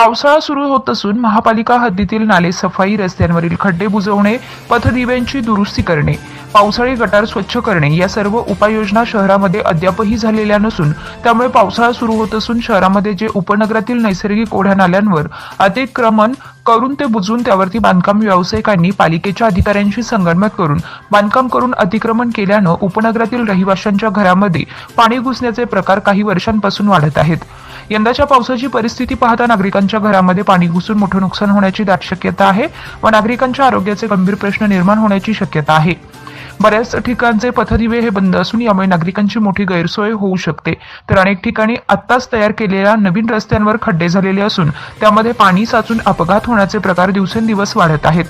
पावसाळा सुरू होत असून महापालिका हद्दीतील नाले सफाई रस्त्यांवरील खड्डे बुजवणे पथदिव्यांची दुरुस्ती करणे पावसाळी गटार स्वच्छ करणे या सर्व उपाययोजना शहरामध्ये अद्यापही झालेल्या नसून त्यामुळे पावसाळा सुरू होत असून शहरामध्ये जे उपनगरातील नैसर्गिक ओढ्या नाल्यांवर अतिक्रमण करून ते बुजवून त्यावरती बांधकाम व्यावसायिकांनी पालिकेच्या अधिकाऱ्यांशी संगणमत करून बांधकाम करून अतिक्रमण केल्यानं उपनगरातील रहिवाशांच्या घरामध्ये पाणी घुसण्याचे प्रकार काही वर्षांपासून वाढत आहेत. यंदाच्या पावसाची परिस्थिती पाहता नागरिकांच्या घरामध्ये पाणी घुसून मोठं नुकसान होण्याची दाट शक्यता आहे व नागरिकांच्या आरोग्याचे गंभीर प्रश्न निर्माण होण्याची शक्यता आहे. बऱ्याच ठिकाणचे पथदिवे हे बंद असून यामुळे नागरिकांची मोठी गैरसोय होऊ शकते. तर अनेक ठिकाणी आत्ताच तयार केलेल्या नवीन रस्त्यांवर खड्डे झालेले असून त्यामध्ये पाणी साचून अपघात होण्याचे प्रकार दिवसेंदिवस वाढत आहेत.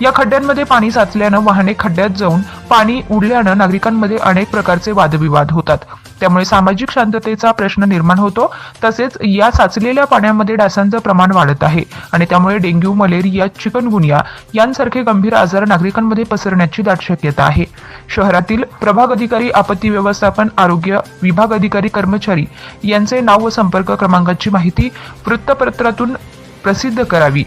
या खड्ड्यांमध्ये पाणी साचल्यानं वाहने खड्ड्यात जाऊन पाणी उडल्यानं नागरिकांमध्ये अनेक प्रकारचे वादविवाद होतात. त्यामुळे सामाजिक शांततेचा प्रश्न निर्माण होतो. तसेच या साचलेल्या पाण्यामध्ये डासांचं प्रमाण वाढत आहे आणि त्यामुळे डेंग्यू मलेरिया चिकनगुनिया यांसारखे गंभीर आजार नागरिकांमध्ये पसरण्याची दाट शक्यता आहे. शहरातील प्रभाग अधिकारी आपत्ती व्यवस्थापन आरोग्य विभाग अधिकारी कर्मचारी यांचे नाव व संपर्क क्रमांकाची माहिती वृत्तपत्रातून प्रसिद्ध करावी.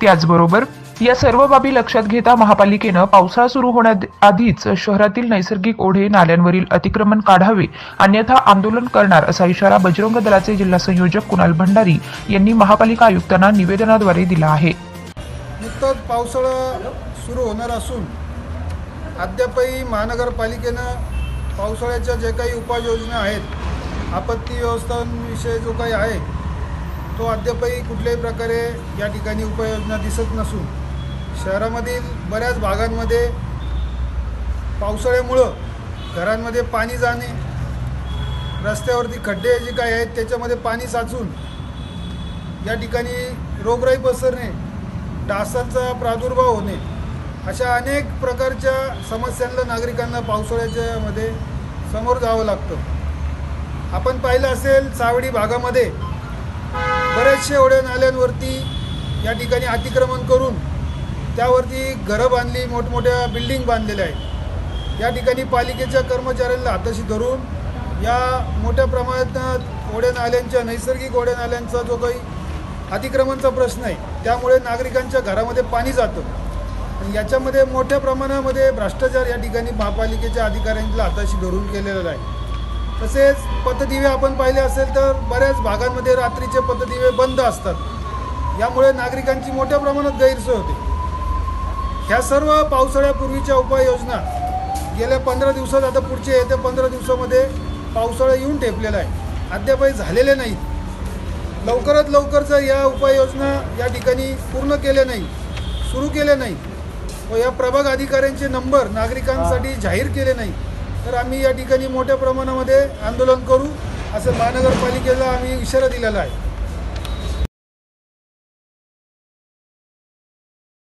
त्याचबरोबर या सर्व बाबी लक्षात घेता महापालिकेनं पावसाळा सुरू होण्याआधीच शहरातील नैसर्गिक ओढे नाल्यांवरील अतिक्रमण काढावे अन्यथा आंदोलन करणार असा इशारा बजरंग दलाचे जिल्हा संयोजक कुणाल भंडारी यांनी महापालिका आयुक्तांना निवेदनाद्वारे दिला आहे. नुकताच पावसाळा सुरू होणार असून अद्यापही महानगरपालिकेनं पावसाळ्याच्या जे काही उपाययोजना आहेत आपत्ती व्यवस्थांविषयी जो काही आहे तो अद्यापही कुठल्याही प्रकारे या ठिकाणी उपाययोजना दिसत नसून शहरामधील बऱ्याच भागांमध्ये पावसाळ्यामुळं घरांमध्ये पाणी जाणे रस्त्यावरती खड्डे जे काही आहेत त्याच्यामध्ये पाणी साचून या ठिकाणी रोगराई पसरणे डासांचा प्रादुर्भाव होणे अशा अनेक प्रकारच्या समस्यांना नागरिकांना पावसाळ्याच्या मध्ये समोर जावं लागतं. आपण पाहिलं असेल चावडी भागामध्ये बरेचसे ओढ्या नाल्यांवरती या ठिकाणी अतिक्रमण करून त्यावरती घरं बांधली मोठमोठ्या बिल्डिंग बांधलेल्या आहेत. या ठिकाणी पालिकेच्या कर्मचाऱ्यांना हाताशी धरून या मोठ्या प्रमाणात ओढ्या नाल्यांच्या नैसर्गिक ओढ्या नाल्यांचा जो काही अतिक्रमणचा प्रश्न आहे त्यामुळे नागरिकांच्या घरामध्ये पाणी जातं. आणि याच्यामध्ये मोठ्या प्रमाणामध्ये भ्रष्टाचार या ठिकाणी महापालिकेच्या अधिकाऱ्यांच्या हाताशी धरून केलेला आहे. तसेच पथदिवे आपण पाहिले असेल तर बऱ्याच भागांमध्ये रात्रीचे पथदिवे बंद असतात. यामुळे नागरिकांची मोठ्या प्रमाणात गैरसोय होते. ह्या सर्व पावसाळ्यापूर्वीच्या उपाययोजना गेल्या पंधरा दिवसात आता पुढच्या येत्या पंधरा दिवसामध्ये पावसाळा येऊन ठेपलेला आहे. अद्यापही झालेले नाहीत. लवकरात लवकर जर या उपाययोजना या ठिकाणी पूर्ण केल्या नाही सुरू केल्या नाही व या प्रभाग अधिकाऱ्यांचे नंबर नागरिकांसाठी जाहीर केले नाही तर आम्ही या ठिकाणी मोठ्या प्रमाणामध्ये आंदोलन करू असं महानगरपालिकेला आम्ही इशारा दिलेला आहे.